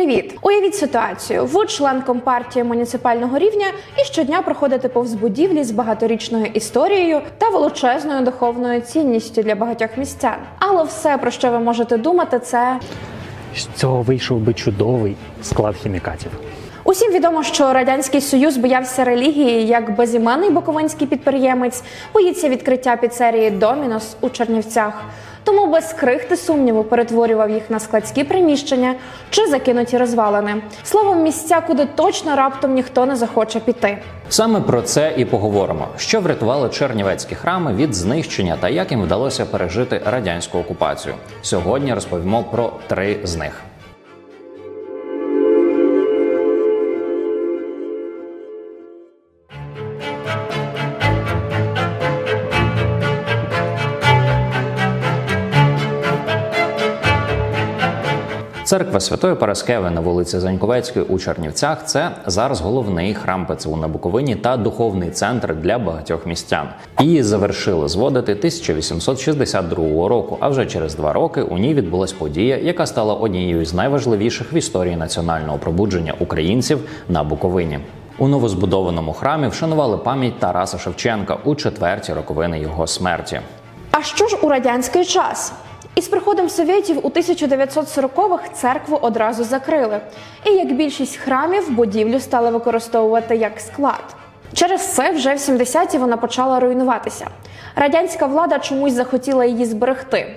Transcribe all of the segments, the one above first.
Привіт! Уявіть ситуацію. Ви член компартії муніципального рівня і щодня проходите повз будівлі з багаторічною історією та величезною духовною цінністю для багатьох містян. Але все, про що ви можете думати, це З цього вийшов би чудовий склад хімікатів. Усім відомо, що радянський союз боявся релігії як безіменний буковинський підприємець боїться відкриття піцерії Домінос у Чернівцях. Тому без крихти сумніву перетворював їх на складські приміщення чи закинуті розвалини. Словом, місця, куди точно раптом ніхто не захоче піти. Саме про це і поговоримо, що врятували чернівецькі храми від знищення та як їм вдалося пережити радянську окупацію. Сьогодні розповімо про три з них. Церква Святої Параскеви на вулиці Заньковецької у Чернівцях це зараз головний храм ПЦУ на Буковині та духовний центр для багатьох містян. Її завершили зводити 1862 року. А вже через два роки у ній відбулась подія, яка стала однією з найважливіших в історії національного пробудження українців на Буковині. У новозбудованому храмі вшанували пам'ять Тараса Шевченка у четверті роковини його смерті. А що ж у радянський час? Із приходом совєтів у 1940-х церкву одразу закрили, і як більшість храмів будівлю стали використовувати як склад. Через це вже в 70-ті вона почала руйнуватися. Радянська влада чомусь захотіла її зберегти.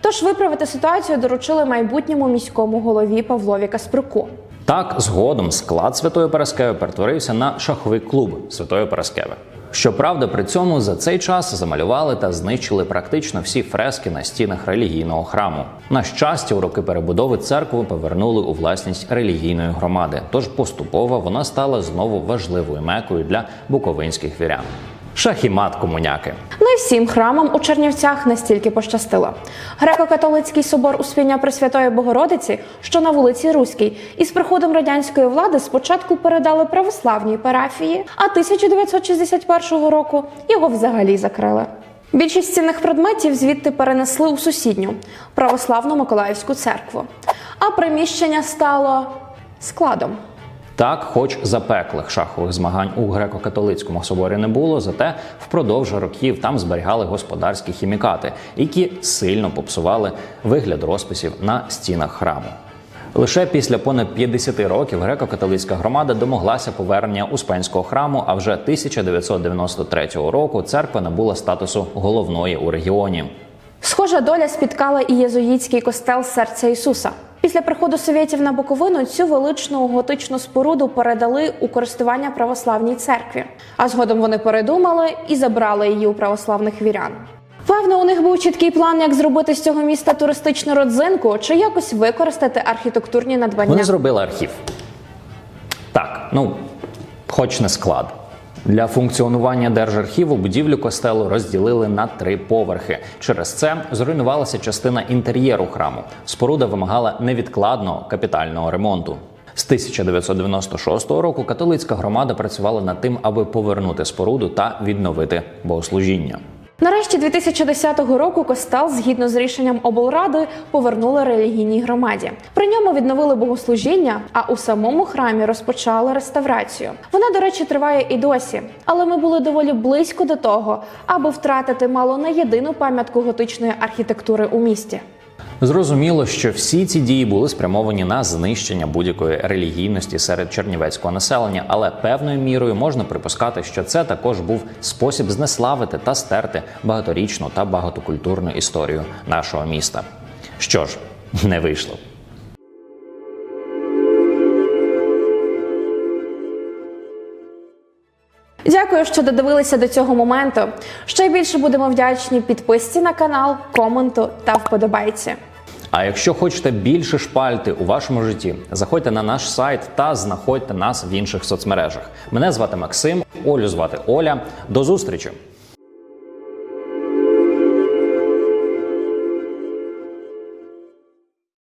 Тож виправити ситуацію доручили майбутньому міському голові Павлові Каспруку. Так, згодом склад Святої Параскеви перетворився на шаховий клуб Святої Параскеви. Щоправда, при цьому за цей час замалювали та знищили практично всі фрески на стінах релігійного храму. На щастя, у роки перебудови церкву повернули у власність релігійної громади, тож поступово вона стала знову важливою мекою для буковинських вірян. Шахімат комуняки. Не всім храмам у Чернівцях настільки пощастило. Греко-католицький собор Успіння Пресвятої Богородиці, що на вулиці Руській, із приходом радянської влади спочатку передали православній парафії, а 1961 року його взагалі закрили. Більшість цінних предметів звідти перенесли у сусідню православну Миколаївську церкву, а приміщення стало складом. Так, хоч запеклих шахових змагань у греко-католицькому соборі не було, зате впродовж років там зберігали господарські хімікати, які сильно попсували вигляд розписів на стінах храму. Лише після понад 50 років греко-католицька громада домоглася повернення Успенського храму. А вже 1993 року церква набула статусу головної у регіоні. Схожа доля спіткала і єзуїтський костел серця Ісуса. Після приходу совєтів на Буковину цю величну готичну споруду передали у користування православній церкві. А згодом вони передумали і забрали її у православних вірян. Певно, у них був чіткий план, як зробити з цього міста туристичну родзинку чи якось використати архітектурні надбання. Вони зробили архів. Так, ну, хоч не склад. Для функціонування держархіву будівлю костелу розділили на три поверхи. Через це зруйнувалася частина інтер'єру храму. Споруда вимагала невідкладного капітального ремонту. З 1996 року католицька громада працювала над тим, аби повернути споруду та відновити богослужіння. Нарешті 2010 року костел, згідно з рішенням облради, повернули релігійній громаді. При ньому відновили богослужіння, а у самому храмі розпочали реставрацію. Вона, до речі, триває і досі. Але ми були доволі близько до того, аби втратити мало не єдину пам'ятку готичної архітектури у місті. Зрозуміло, що всі ці дії були спрямовані на знищення будь-якої релігійності серед чернівецького населення, але певною мірою можна припускати, що це також був спосіб знеславити та стерти багаторічну та багатокультурну історію нашого міста. Що ж, не вийшло. Дякую, що додивилися до цього моменту. Ще більше будемо вдячні підписці на канал, коменту та вподобайці. А якщо хочете більше шпальти у вашому житті, заходьте на наш сайт та знаходьте нас в інших соцмережах. Мене звати Максим, Олю звати Оля. До зустрічі!